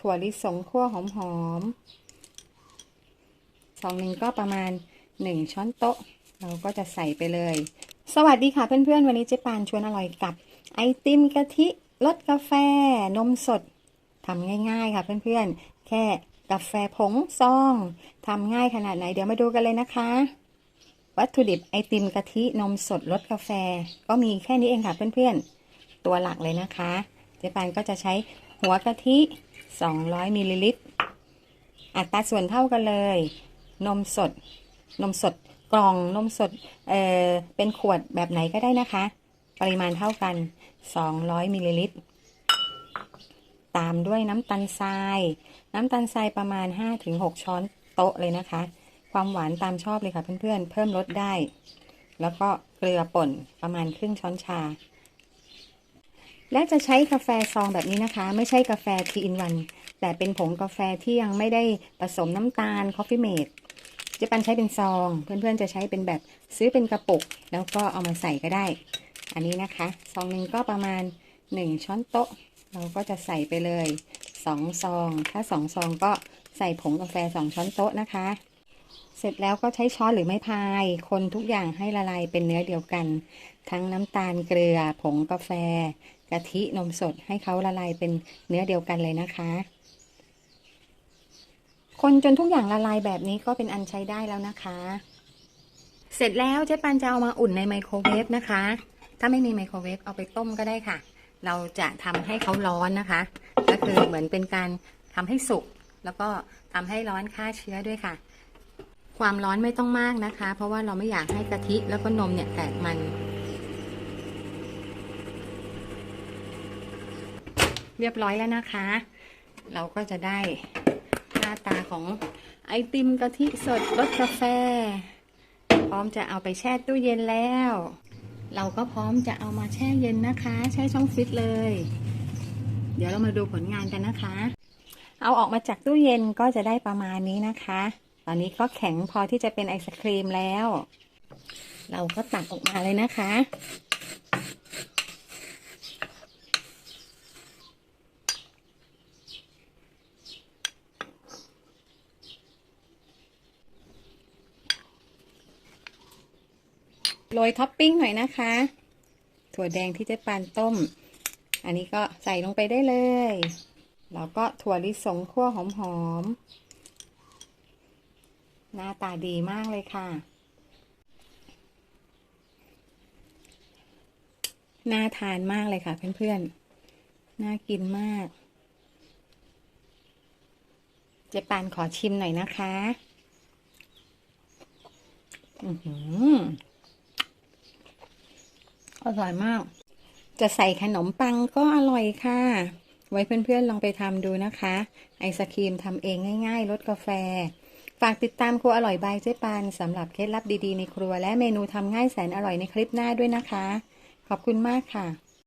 ถั่วลิสงคั่วหอมๆซองหนึ่งก็ประมาณหนึ่งช้อนโต๊ะ เราก็จะใส่ไปเลย สวัสดีค่ะเพื่อนๆ วันนี้เจ๊ปานชวนอร่อยกับ ไอติมกะทิรสกาแฟ นมสดทำง่าย ๆ ค่ะเพื่อนๆ แค่กาแฟผงซองทำง่ายขนาดไหนเดี๋ยวมาดูกันเลยนะคะ วัตถุดิบไอติมกะทินมสดรสกาแฟ ก็มีแค่นี้เองค่ะเพื่อนๆ ตัวหลักเลยนะคะ เจ๊ปานก็จะใช้หัวกะทิ 200มิลลิลิตร อัตราส่วนเท่ากันเลย นมสด นมสดกล่องนมสดเอ่อเป็นขวดแบบไหนก็ได้นะคะ ปริมาณเท่ากัน 200มิลลิลิตร ตามด้วยน้ำตาลทราย น้ำตาลทรายประมาณ 5-6 ช้อนโต๊ะเลยนะคะ ความหวานตามชอบเลยค่ะเพื่อนๆเพิ่มรสได้ แล้วก็เกลือป่นประมาณครึ่งช้อนชา และจะใช้กาแฟซองแบบนี้นะคะ ไม่ใช่กาแฟทีอินวันแต่เป็นผงกาแฟที่ยังไม่ได้ผสมน้ำตาลคอฟฟี่เมดจะปันใช้เป็นซอง เพื่อนๆจะใช้เป็นแบบซื้อเป็นกระปุก แล้วก็เอามาใส่ก็ได้ อันนี้นะคะซองหนึ่งก็ประมาณ 1 ช้อนโต๊ะ เราก็จะใส่ไปเลย2ซอง ถ้า2ซองก็ใส่ผงกาแฟ 2 ช้อนโต๊ะนะคะ เสร็จแล้วก็ใช้ช้อนหรือไม้พาย คนทุกอย่างให้ละลายเป็นเนื้อเดียวกัน ทั้งน้ำตาลเกลือ ผงกาแฟ กะทินมสดให้เขาละลายเป็นเนื้อเดียวกันเลยนะคะ คนจนทุกอย่างละลายแบบนี้ก็เป็นอันใช้ได้แล้วนะคะ เสร็จแล้วเจ๊ปันจะเอามาอุ่นในไมโครเวฟนะคะ ถ้าไม่มีไมโครเวฟเอาไปต้มก็ได้ค่ะ เราจะทำให้เขาร้อนนะคะ ก็คือเหมือนเป็นการทำให้สุก แล้วก็ทำให้ร้อนฆ่าเชื้อด้วยค่ะ ความร้อนไม่ต้องมากนะคะ เพราะว่าเราไม่อยากให้กะทิแล้วก็นมเนี่ยแตกมัน เรียบร้อยแล้วนะคะ เราก็จะได้หน้าตาของไอติมกะทิสดรสกาแฟ พร้อมจะเอาไปแช่ตู้เย็นแล้ว เราก็พร้อมจะเอามาแช่เย็นนะคะ แช่ช่องฟิตเลย เดี๋ยวเรามาดูผลงานกันนะคะ เอาออกมาจากตู้เย็นก็จะได้ประมาณนี้นะคะ อนนี้ก็แข็งพอที่จะเป็นไอศครีมแล้ว เราก็ตักออกมาเลยนะคะ โรยท็อปปิ้งหน่อยนะคะ ถั่วแดงที่เจ๊ปานต้ม อันนี้ก็ใส่ลงไปได้เลย แล้วก็ถั่วลิสงคั่วหอมๆ หน้าตาดีมากเลยค่ะ น่าทานมากเลยค่ะเพื่อนๆ น่ากินมาก เจ๊ปานขอชิมหน่อยนะคะ อือหืออร่อยมาก จะใส่ขนมปังก็อร่อยค่ะ ไว้เพื่อนๆลองไปทำดูนะคะ ไอศครีมทำเองง่ายๆลดกาแฟ ฝากติดตามครัวอร่อยบายเจ๊ปานสำหรับเคล็ดลับดีๆในครัวและเมนูทำง่ายแสนอร่อยในคลิปหน้าด้วยนะคะ ขอบคุณมากค่ะ